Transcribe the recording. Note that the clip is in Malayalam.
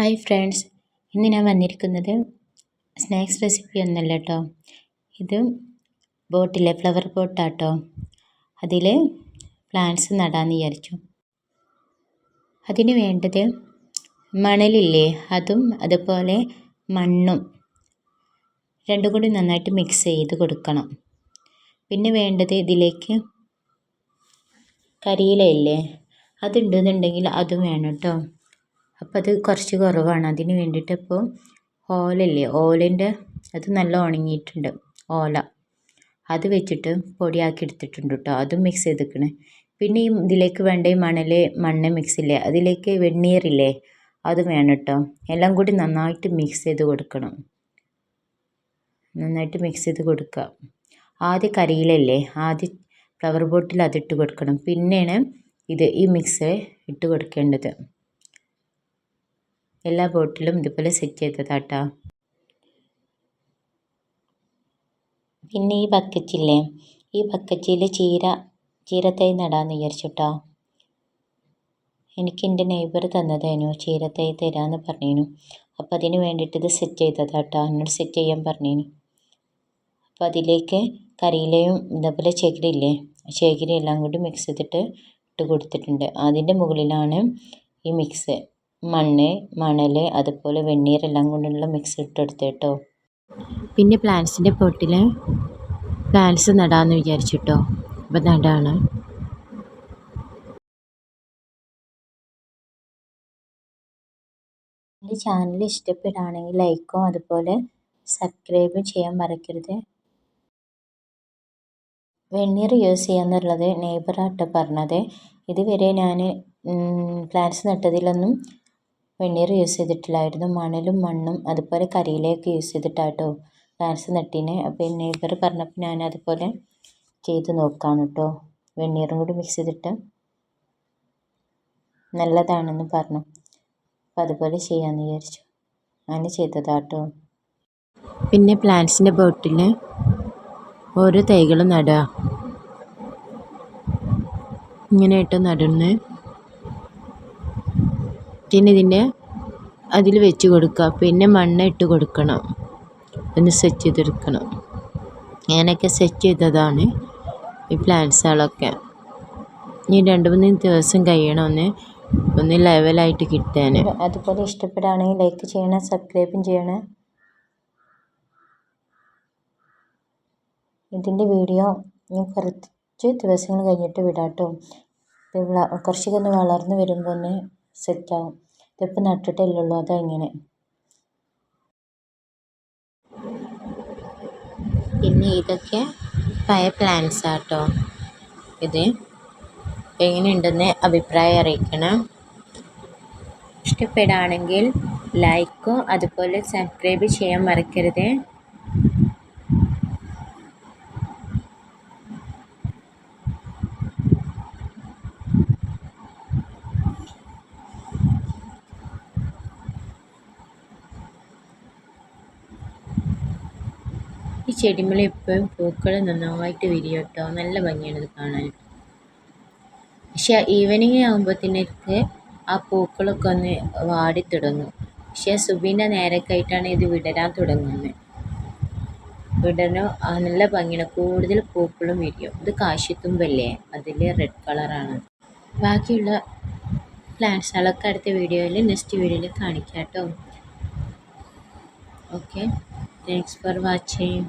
ഹായ് ഫ്രണ്ട്സ് ഇന്ന് ഞാൻ വന്നിരിക്കുന്നത് സ്നാക്സ് റെസിപ്പി ഒന്നല്ല കേട്ടോ ഇത് ബോട്ടിലെ ഫ്ലവർ ബോട്ടാട്ടോ അതിൽ പ്ലാന്റ്സ് നടാമെന്ന് വിചാരിച്ചു. അതിന് വേണ്ടത് മണലില്ലേ അതും അതുപോലെ മണ്ണും രണ്ടും കൂടി നന്നായിട്ട് മിക്സ് ചെയ്ത് കൊടുക്കണം. പിന്നെ വേണ്ടത് ഇതിലേക്ക് കരിയിലയില്ലേ അതുണ്ടെന്നുണ്ടെങ്കിൽ അതും വേണം കേട്ടോ അപ്പം അത് കുറച്ച് കുറവാണ്. അതിന് വേണ്ടിയിട്ട് ഇപ്പോൾ ഓലയില്ലേ ഓലേന്റെ അത് നല്ല ഉണങ്ങിയിട്ടുണ്ട്. ഓല. അത് വെച്ചിട്ട് പൊടിയാക്കി എടുത്തിട്ടുണ്ട് കേട്ടോ അതും മിക്സ് ചെയ്തേക്കണ്. പിന്നെ ഈ ഇതിലേക്ക് വേണ്ട ഈ മണൽ മണ്ണ് മിക്സ് ഇല്ലേ? അതിലേക്ക് വെണ്ണീറില്ലേ അത് വേണം കേട്ടോ എല്ലാം കൂടി നന്നായിട്ട് മിക്സ് ചെയ്ത് കൊടുക്കണം. നന്നായിട്ട് മിക്സ് ചെയ്ത് കൊടുക്കുക. ആദ്യം കരിയിലല്ലേ? ആദ്യം ഫ്ലവർ ബോട്ടിൽ അതിട്ട് കൊടുക്കണം. പിന്നെയാണ് ഇത് ഈ മിക്സ് ഇട്ട് കൊടുക്കേണ്ടത്. എല്ലാ ബോട്ടിലും ഇതുപോലെ സെറ്റ് ചെയ്തതാട്ടോ. പിന്നെ ഈ ബക്കറ്റില്ലേ ഈ ബക്കറ്റിൽ ചീര ചീരത്തൈ നടാമെന്ന് വിചാരിച്ചിട്ടോ. എനിക്ക് എന്റെ നെയ്ബർ തന്നതായിരുന്നു ചീരത്തൈ തരാമെന്ന് പറഞ്ഞേനു അപ്പോൾ അതിന് വേണ്ടിയിട്ട് ഇത് സെറ്റ് ചെയ്തതാട്ടോ എന്നോട് സെറ്റ് ചെയ്യാൻ പറഞ്ഞേനു അപ്പോൾ അതിലേക്ക് കറിയിലയും ഇതേപോലെ ചകിരിയില്ലേ ചകിരി എല്ലാം കൂടി മിക്സ് ചെയ്തിട്ട് ഇട്ട് കൊടുത്തിട്ടുണ്ട്. അതിന്റെ മുകളിലാണ് ഈ മിക്സ് മണ്ണ് മണൽ അതുപോലെ വെണ്ണീരെല്ലാം കൊണ്ടുള്ള മിക്സ് ഇട്ടെടുത്ത് കേട്ടോ പിന്നെ പ്ലാന്റ്സിന്റെ പൊട്ടിൽ പ്ലാന്റ്സ് നടാമെന്ന് വിചാരിച്ചു കേട്ടോ അപ്പം നടാണ്. എന്റെ ചാനൽ ഇഷ്ടപ്പെടുകയാണെങ്കിൽ ലൈക്കും അതുപോലെ സബ്സ്ക്രൈബും ചെയ്യാൻ മറക്കരുത്. വെണ്ണീർ യൂസ് ചെയ്യാന്നുള്ളത് നെയ്ബറാട്ടോ പറഞ്ഞത്. ഇതുവരെ ഞാൻ പ്ലാന്റ്സ് നട്ടതിലൊന്നും വെണ്ണീർ യൂസ് ചെയ്തിട്ടില്ലായിരുന്നു. മണലും മണ്ണും അതുപോലെ കരിയിലയൊക്കെ യൂസ് ചെയ്തിട്ടാട്ടോ പ്ലാന്റ്സ് നട്ടീനെ. അപ്പോൾ എന്നെ ഇവർ പറഞ്ഞപ്പോൾ ഞാൻ അതുപോലെ ചെയ്ത് നോക്കാം കേട്ടോ വെണ്ണീറും കൂടി മിക്സ് ചെയ്തിട്ട് നല്ലതാണെന്ന് പറഞ്ഞു. അപ്പോൾ അതുപോലെ ചെയ്യാമെന്ന് വിചാരിച്ചു. അങ്ങനെ ചെയ്തതാട്ടോ. പിന്നെ പ്ലാന്റ്സിന്റെ ബോട്ടിൽ ഓരോ തൈകളും നടുക ഇങ്ങനെയായിട്ട് നടുന്നത് പിന്നെ ഇതിനെ അതിൽ വെച്ച് കൊടുക്കുക. പിന്നെ മണ്ണ് ഇട്ട് കൊടുക്കണം. ഒന്ന് സെറ്റ് ചെയ്തെടുക്കണം. ഞാനൊക്കെ സെറ്റ് ചെയ്തതാണ് ഈ പ്ലാന്റ്സുകളൊക്കെ ഇനി രണ്ട് മൂന്ന് ദിവസം കഴിയണം ഒന്ന്. ഒന്ന് ലെവലായിട്ട് കിട്ടാൻ. അതുപോലെ ഇഷ്ടപ്പെടുകയാണെങ്കിൽ ലൈക്ക് ചെയ്യണം സബ്സ്ക്രൈബും ചെയ്യണം. ഇതിന്റെ വീഡിയോ ഞാൻ കുറച്ച് ദിവസങ്ങൾ കഴിഞ്ഞിട്ട് വിടാം കേട്ടോ. കുറച്ചൊക്കെ ഒന്ന് വളർന്ന് വരുമ്പോൾ ഒന്ന് സെറ്റാവും. ഇതിപ്പോൾ നട്ടിട്ടല്ലേ ഉള്ളൂ അതങ്ങനെ പിന്നെ ഇതൊക്കെ പഴയ പ്ലാന്റ്സ് ആട്ടോ. ഇത് എങ്ങനെയുണ്ടെന്ന് അഭിപ്രായം അറിയിക്കണം. ഇഷ്ടപ്പെടുകയാണെങ്കിൽ ലൈക്കോ അതുപോലെ സബ്സ്ക്രൈബ് ചെയ്യാൻ മറക്കരുത്. ചെടിമേൽ എപ്പോഴും പൂക്കൾ നന്നായിട്ട് വിരിയും കേട്ടോ നല്ല ഭംഗിയാണ് ഇത് കാണാൻ. പക്ഷെ ഈവനിങ് ആകുമ്പോഴത്തേക്ക് ആ പൂക്കളൊക്കെ ഒന്ന് വാടി തുടങ്ങും. പക്ഷെ സുബീന്റെ നേരൊക്കെ ആയിട്ടാണ് ഇത് വിടരാൻ തുടങ്ങുന്നത്. വിടരോ നല്ല ഭംഗിയാണ്. കൂടുതൽ പൂക്കളും വിരിയും. ഇത് കാശിത്തുമ്പല്ലേ? അതിൽ റെഡ് കളറാണ് ബാക്കിയുള്ള പ്ലാന്റ്സുകളൊക്കെ അടുത്ത വീഡിയോയിൽ നെക്സ്റ്റ് വീഡിയോയിൽ കാണിക്കാം കേട്ടോ ఓకే థ్యాంక్స్ ఫర్ వాచింగ్